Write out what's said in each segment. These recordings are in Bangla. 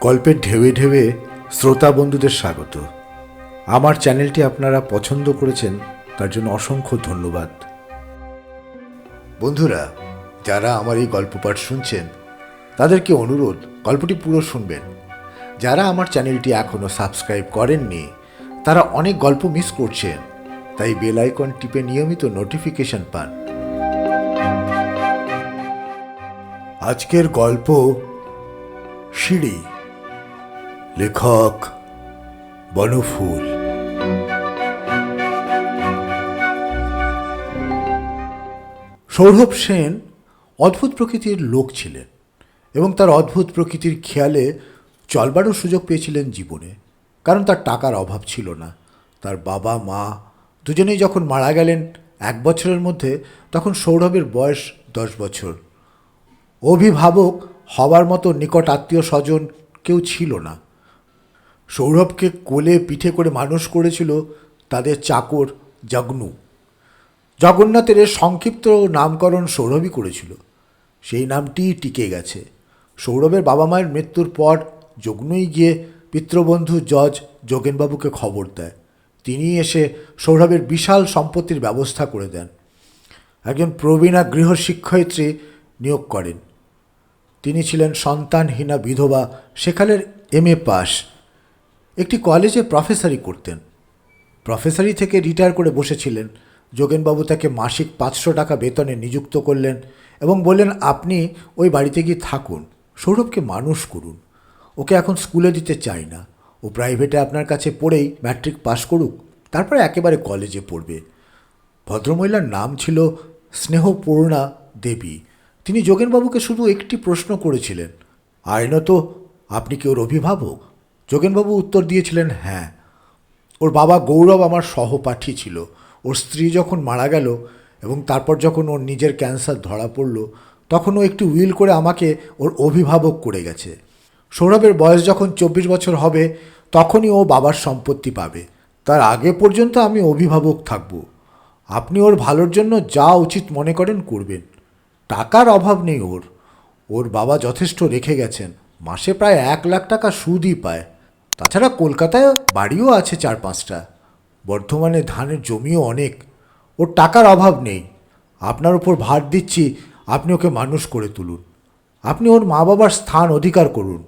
গল্পের ঢেউয়ে ঢেউয়ে শ্রোতা বন্ধুদের স্বাগত। আমার চ্যানেলটি আপনারা পছন্দ করেছেন, তার জন্য অসংখ্য ধন্যবাদ। বন্ধুরা, যারা আমার এই গল্প পাঠ শুনছেন, তাদেরকে অনুরোধ, গল্পটি পুরো শুনবেন। যারা আমার চ্যানেলটি এখনও সাবস্ক্রাইব করেননি, তারা অনেক গল্প মিস করছেন, তাই বেল আইকন টিপে নিয়মিত নোটিফিকেশন পান। আজকের গল্প সিঁড়ি, লেখক বনফুল। সৌরভ সেন অদ্ভুত প্রকৃতির লোক ছিলেন এবং তার অদ্ভুত প্রকৃতির খেয়ালে চলবারও সুযোগ পেয়েছিলেন জীবনে। কারণ তার টাকার অভাব ছিল না। তার বাবা, মা দুজনেই যখন মারা গেলেন এক বছরের মধ্যে, তখন সৌরভের বয়স দশ বছর। অভিভাবক হবার মতো নিকট আত্মীয় স্বজন কেউ ছিল না। সৌরভকে কোলে পিঠে করে মানুষ করেছিল তাদের চাকর জগনু। জগন্নাথের সংক্ষিপ্ত নামকরণ সৌরভই করেছিল। সেই নামটিই টিকে গেছে। সৌরভের বাবা মায়ের মৃত্যুর পর যজ্ঞই গিয়ে পিতৃবন্ধু জজ যোগেনবাবুকে খবর দেয়। তিনি এসে সৌরভের বিশাল সম্পত্তির ব্যবস্থা করে দেন। একজন প্রবীণা গৃহশিক্ষয়িত্রী নিয়োগ করেন। তিনি ছিলেন সন্তানহীনা বিধবা, সেখানের এম এ পাস একটি কলেজে প্রফেসরি করতেন। প্রফেসরি থেকে রিটায়ার করে বসেছিলেন। যোগেনবাবু তাকে মাসিক পাঁচশো টাকা বেতনে নিযুক্ত করলেন এবং বললেন, আপনি ওই বাড়িতে গিয়ে থাকুন, সৌরভকে মানুষ করুন। ওকে এখন স্কুলে দিতে চাই না। ও প্রাইভেটে আপনার কাছে পড়েই ম্যাট্রিক পাশ করুক, তারপরে একেবারে কলেজে পড়বে। ভদ্রমহিলার নাম ছিল স্নেহপূর্ণা দেবী। তিনি যোগেনবাবুকে শুধু একটি প্রশ্ন করেছিলেন আইনত আপনি কি ওর অভিভাবক? যোগেনবাবু উত্তর দিয়েছিলেন হ্যাঁ। ওর বাবা গৌরব আমার সহপাঠী ছিল। ওর স্ত্রী যখন মারা গেল এবং তারপর যখন ওর নিজের ক্যান্সার ধরা পড়ল, তখন ও একটি উইল করে আমাকে ওর অভিভাবক করে গেছে। সৌরভের বয়স যখন চব্বিশ বছর হবে, তখনই ও বাবার সম্পত্তি পাবে। তার আগে পর্যন্ত আমি অভিভাবক থাকব। আপনি ওর ভালোর জন্য যা উচিত মনে করেন, করবেন। টাকার অভাব নেই ওর। ওর বাবা যথেষ্ট রেখে গেছেন। মাসে প্রায় এক লাখ টাকা সুদই পায়। তাছাড়া কলকাতায় বাড়িও আছে চার পাঁচটা। বর্ধমানে ধানের জমিও অনেক। ওর টাকার অভাব নেই। আপনার উপর ভার দিচ্ছি, আপনি ওকে মানুষ করে তুলুন। আপনি ওর মা বাবার স্থান অধিকার করুন।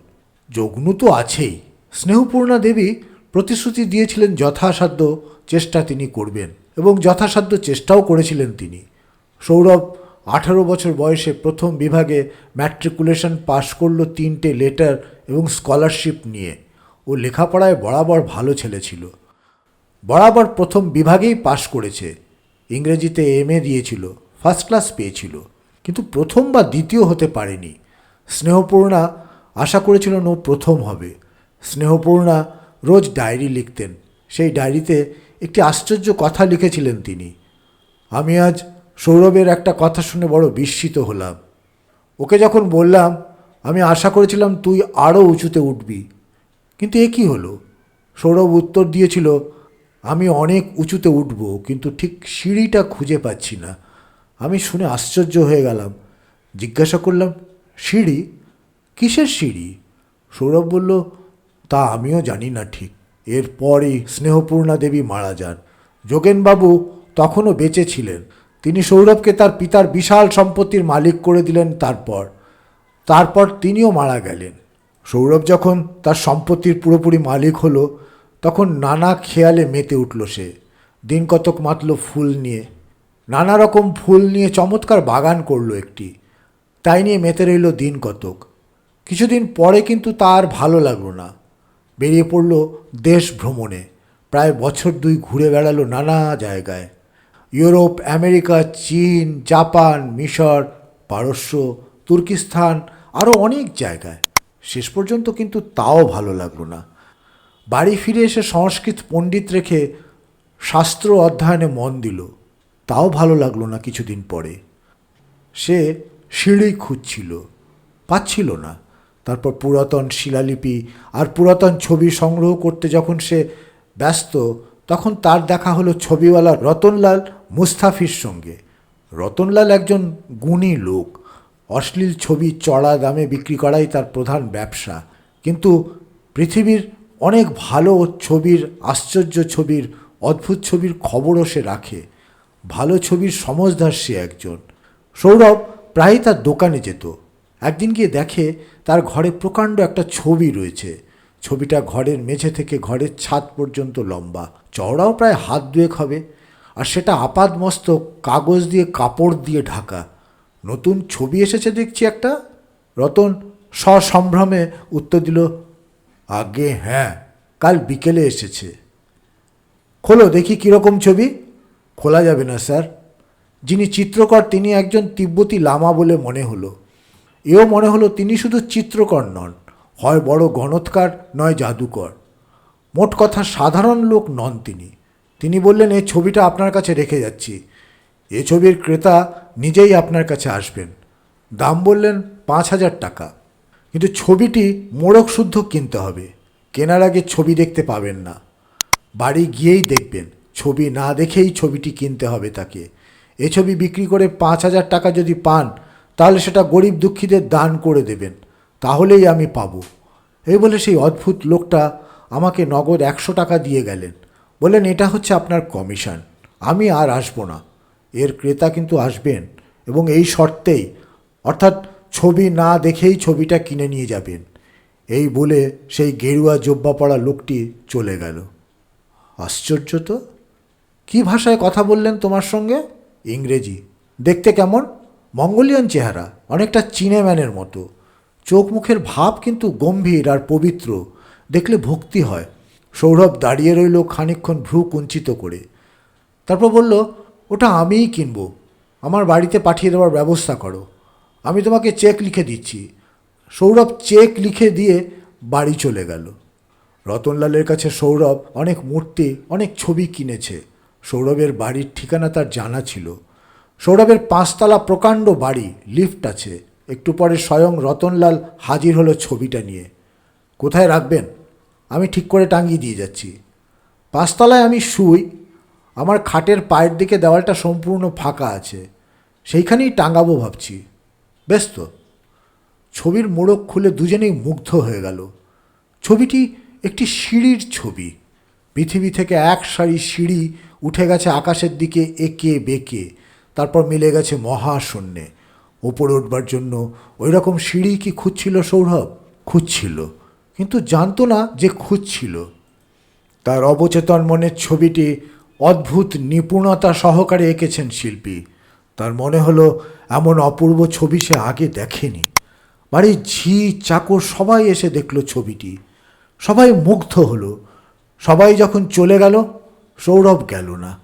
যজ্ঞ তো আছেই। স্নেহপূর্ণা দেবী প্রতিশ্রুতি দিয়েছিলেন যথাসাধ্য চেষ্টা তিনি করবেন এবং যথাসাধ্য চেষ্টাও করেছিলেন তিনি। সৌরভ আঠারো বছর বয়সে প্রথম বিভাগে ম্যাট্রিকুলেশন পাশ করল তিনটে লেটার এবং স্কলারশিপ নিয়ে। ও লেখাপড়ায় বরাবর ভালো ছেলে ছিল। বরাবর প্রথম বিভাগেই পাশ করেছে। ইংরেজিতে এম এ দিয়েছিল ফার্স্ট ক্লাস পেয়েছিল, কিন্তু প্রথম বা দ্বিতীয় হতে পারেনি। স্নেহপূর্ণা আশা করেছিলেন ও প্রথম হবে। স্নেহপূর্ণা রোজ ডায়েরি লিখতেন। সেই ডায়েরিতে একটি আশ্চর্য কথা লিখেছিলেন তিনি। আমি আজ সৌরভের একটা কথা শুনে বড় বিস্মিত হলাম। ওকে যখন বললাম, আমি আশা করেছিলাম তুই আরও উঁচুতে উঠবি। কিন্তু এ কী হলো? সৌরভ উত্তর দিয়েছিল আমি অনেক উঁচুতে উঠব, কিন্তু ঠিক সিঁড়িটা খুঁজে পাচ্ছি না। আমি শুনে আশ্চর্য হয়ে গেলাম। জিজ্ঞাসা করলাম, সিঁড়ি? কিসের সিঁড়ি? সৌরভ বলল, তা আমিও জানি না ঠিক। এরপরই স্নেহপূর্ণা দেবী মারা যান। যোগেনবাবু তখনও বেঁচে ছিলেন। তিনি সৌরভকে তার পিতার বিশাল সম্পত্তির মালিক করে দিলেন তারপর। তারপর তিনিও মারা গেলেন। সৌরভ যখন তার সম্পত্তির পুরোপুরি মালিক হলো তখন নানা খেয়ালে মেতে উঠল সে। দিন কতক মাতল ফুল নিয়ে। নানা রকম ফুল নিয়ে চমৎকার বাগান করল একটি। তাই নিয়ে মেতে রইল দিন কতক। কিছুদিন পরে কিন্তু তার ভালো লাগল না। বেরিয়ে পড়ল দেশ ভ্রমণে। প্রায় বছর দুই ঘুরে বেড়ালো নানা জায়গায়। ইউরোপ, আমেরিকা, চীন, জাপান, মিশর, পারস্য, তুর্কিস্তান আরও অনেক জায়গায়। শেষ পর্যন্ত কিন্তু তাও ভালো লাগল না। বাড়ি ফিরে এসে সংস্কৃত পণ্ডিত রেখে শাস্ত্র অধ্যয়নে মন দিল। তাও ভালো লাগল না কিছুদিন পরে। সে সিঁড়ি খুঁজছিল, পাচ্ছিল না। তারপর পুরাতন শিলালিপি আর পুরাতন ছবি সংগ্রহ করতে যখন সে ব্যস্ত, তখন তার দেখা হলো ছবিওয়ালা রতনলাল মুস্তাফির সঙ্গে। রতনলাল একজন গুণী লোক। অশ্লীল ছবি চড়া দামে বিক্রি করাই তার প্রধান ব্যবসা। কিন্তু পৃথিবীর অনেক ভালো ছবির, আশ্চর্য ছবির, অদ্ভুত ছবির খবরও সে রাখে। ভালো ছবির সমজদার সে একজন। সৌরভ প্রায়ই তার দোকানে যেত। একদিন গিয়ে দেখে তার ঘরে প্রকাণ্ড একটা ছবি রয়েছে। ছবিটা ঘরের মেঝে থেকে ঘরের ছাদ পর্যন্ত লম্বা। চওড়াও প্রায় হাত দুয়েক হবে। আর সেটা আপাদমস্তক, কাগজ দিয়ে কাপড় দিয়ে ঢাকা। নতুন ছবি এসেছে দেখছি একটা? রতন সসম্ভ্রমে উত্তর দিল আগে হ্যাঁ কাল বিকেলে এসেছে। খোলো, দেখি কীরকম ছবি। খোলা যাবে না, স্যার। যিনি চিত্রকর, তিনি একজন তিব্বতী লামা বলে মনে হলো। এও মনে হলো তিনি শুধু চিত্রকর নন, হয় বড় গণৎকার, নয় জাদুকর। মোট কথা, সাধারণ লোক নন তিনি। তিনি বললেন এই ছবিটা আপনার কাছে রেখে যাচ্ছি। এ ছবির ক্রেতা নিজেই আপনার কাছে আসবেন। দাম বললেন, পাঁচ হাজার টাকা। কিন্তু ছবিটি মোড়ক শুদ্ধ কিনতে হবে। কেনার আগে ছবি দেখতে পাবেন না। বাড়ি গিয়েই দেখবেন। ছবি না দেখেই ছবিটি কিনতে হবে তাকে। এ ছবি বিক্রি করে পাঁচ হাজার টাকা যদি পান, তাহলে সেটা গরিব দুঃখীদের দান করে দেবেন। তাহলেই আমি পাবো। এই বলে সেই অদ্ভুত লোকটা আমাকে নগদ একশো টাকা দিয়ে গেলেন। বললেন, এটা হচ্ছে আপনার কমিশন। আমি আর আসব না। এর ক্রেতা কিন্তু আসবেন এবং এই শর্তেই, অর্থাৎ ছবি না দেখেই ছবিটা কিনে নিয়ে যাবেন। এই বলে সেই গেরুয়া জব্বা পড়া লোকটি চলে গেল। আশ্চর্য তো? কী ভাষায় কথা বললেন তোমার সঙ্গে? ইংরেজি। দেখতে কেমন? মঙ্গোলিয়ান চেহারা, অনেকটা চীনেম্যানের মতো। চোখ মুখের ভাব কিন্তু গম্ভীর আর পবিত্র। দেখলে ভক্তি হয়। সৌরভ দাঁড়িয়ে রইল খানিকক্ষণ ভ্রু কুঞ্চিত করে। তারপর বলল, ওটা আমিই কিনবো। আমার বাড়িতে পাঠিয়ে দেওয়ার ব্যবস্থা করো। আমি তোমাকে চেক লিখে দিচ্ছি। সৌরভ চেক লিখে দিয়ে বাড়ি চলে গেল। রতনলালের কাছে সৌরভ অনেক মূর্তি, অনেক ছবি কিনেছে। সৌরভের বাড়ির ঠিকানা তার জানা ছিল। সৌরভের পাঁচতলা প্রকাণ্ড বাড়ি, লিফট আছে। একটু পরে স্বয়ং রতনলাল হাজির হলো ছবিটা নিয়ে। কোথায় রাখবেন? আমি ঠিক করে টাঙিয়ে দিয়ে যাচ্ছি। পাঁচতলায় আমি শুই। আমার খাটের পায়ের দিকে দেওয়ালটা সম্পূর্ণ ফাঁকা আছে। সেইখানেই টাঙাবো ভাবছি। বেশ তো ছবির মোড়ক খুলে দুজনেই মুগ্ধ হয়ে গেল। ছবিটি একটি সিঁড়ির ছবি। পৃথিবী থেকে এক সারি সিঁড়ি উঠে গেছে আকাশের দিকে একে বেঁকে। তারপর মিলে গেছে মহাশূন্যে। ওপরে উঠবার জন্য ওই রকম সিঁড়ি কি খুঁজছিল সৌরভ? খুঁজছিল। কিন্তু জানতো না যে খুঁজছিল। তার অবচেতন মনের ছবিটি অদ্ভুত নিপুণতা সহকারে এঁকেছেন শিল্পী। তার মনে হলো এমন অপূর্ব ছবি সে আগে দেখেনি। বাড়ির ঝি, চাকর সবাই এসে দেখল ছবিটি। সবাই মুগ্ধ হলো। সবাই যখন চলে গেল, সৌরভ গেল না।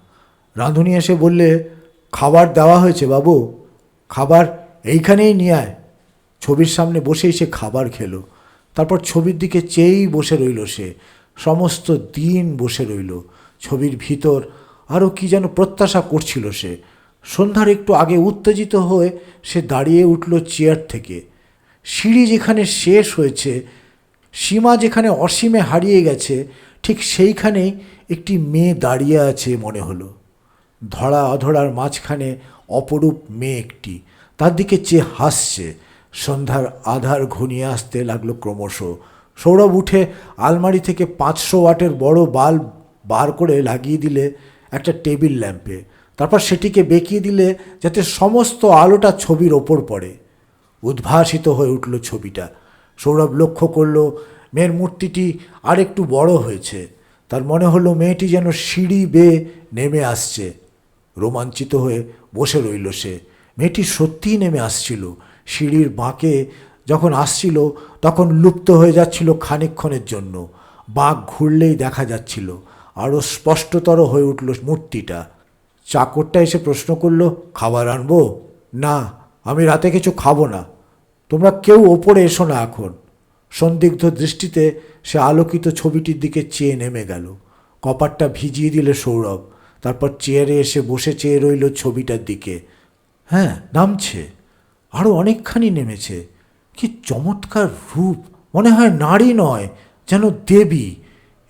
রাঁধুনি এসে বললে, খাবার দেওয়া হয়েছে বাবু। খাবার এইখানেই নিয়ে আয়। ছবির সামনে বসেই সে খাবার খেলো। তারপর ছবির দিকে চেয়েই বসে রইল সে। সমস্ত দিন বসে রইল। ছবির ভিতর আরও কি যেন প্রত্যাশা করছিল সে। সন্ধ্যার একটু আগে উত্তেজিত হয়ে সে দাঁড়িয়ে উঠল চেয়ার থেকে। সিঁড়ি যেখানে শেষ হয়েছে, সীমা যেখানে অসীমে হারিয়ে গেছে, ঠিক সেইখানেই একটি মেয়ে দাঁড়িয়ে আছে মনে হলো। ধরা অধরার মাঝখানে অপরূপ মেয়ে একটি। তার দিকে চেয়ে হাসছে। সন্ধ্যার আধার ঘনিয়ে আসতে লাগল ক্রমশ। সৌরভ উঠে আলমারি থেকে পাঁচশো ওয়াটের বড় বাল্ব বার করে লাগিয়ে দিলে একটা টেবিল ল্যাম্পে। তারপর সেটিকে বেঁকিয়ে দিলে যাতে সমস্ত আলোটা ছবির ওপর পড়ে। উদ্ভাসিত হয়ে উঠল ছবিটা। সৌরভ লক্ষ্য করল, মেয়ের মূর্তিটি আর একটু বড় হয়েছে। তার মনে হলো মেয়েটি যেন সিঁড়ি বেয়ে নেমে আসছে। রোমাঞ্চিত হয়ে বসে রইল সে। মেয়েটি সত্যিই নেমে আসছিল। সিঁড়ির বাঁকে যখন আসছিল, তখন লুপ্ত হয়ে যাচ্ছিল খানিকক্ষণের জন্য। বাঁক ঘুরলেই দেখা যাচ্ছিল। আরও স্পষ্টতর হয়ে উঠল মূর্তিটা। চাকরটা এসে প্রশ্ন করল, খাবার আনব? না, আমি রাতে কিছু খাব না। তোমরা কেউ ওপরে এসো না এখন। সন্দিগ্ধ দৃষ্টিতে সে আলোকিত ছবিটির দিকে চেয়ে নেমে গেল। কপারটা ভিজিয়ে দিলে সৌরভ, তারপর চেয়ারে এসে বসে চেয়ে রইল ছবিটার দিকে। হ্যাঁ নামছে। আরও অনেকখানি নেমেছে। কি চমৎকার রূপ! মনে হয় নারী নয়, যেন দেবী।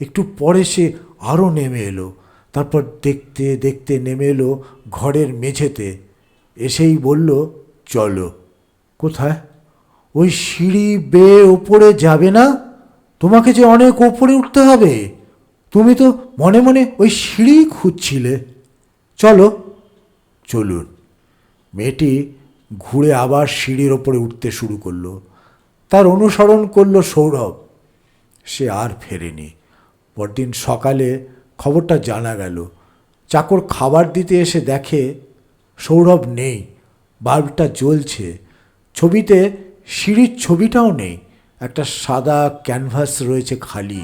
একটু পরে সে আরও নেমে এলো। তারপর দেখতে দেখতে নেমে এলো ঘরের মেঝেতে। এসেই বলল, চলো। কোথায়? ওই সিঁড়ি বেয়ে ওপরে যাবে না? তোমাকে যে অনেক ওপরে উঠতে হবে। তুমি তো মনে মনে ওই সিঁড়ি খুঁজছিলে। চলো। চলুন। মেয়েটি ঘুরে আবার সিঁড়ির ওপরে উঠতে শুরু করল। তার অনুসরণ করল সৌরভ। সে আর ফেরেনি। পরদিন সকালে খবরটা জানা গেল। চাকর খাবার দিতে এসে দেখে সৌরভ নেই, বাল্বটা জ্বলছে। ছবিতে সিঁড়ির ছবিটাও নেই, একটা সাদা ক্যানভাস রয়েছে খালি।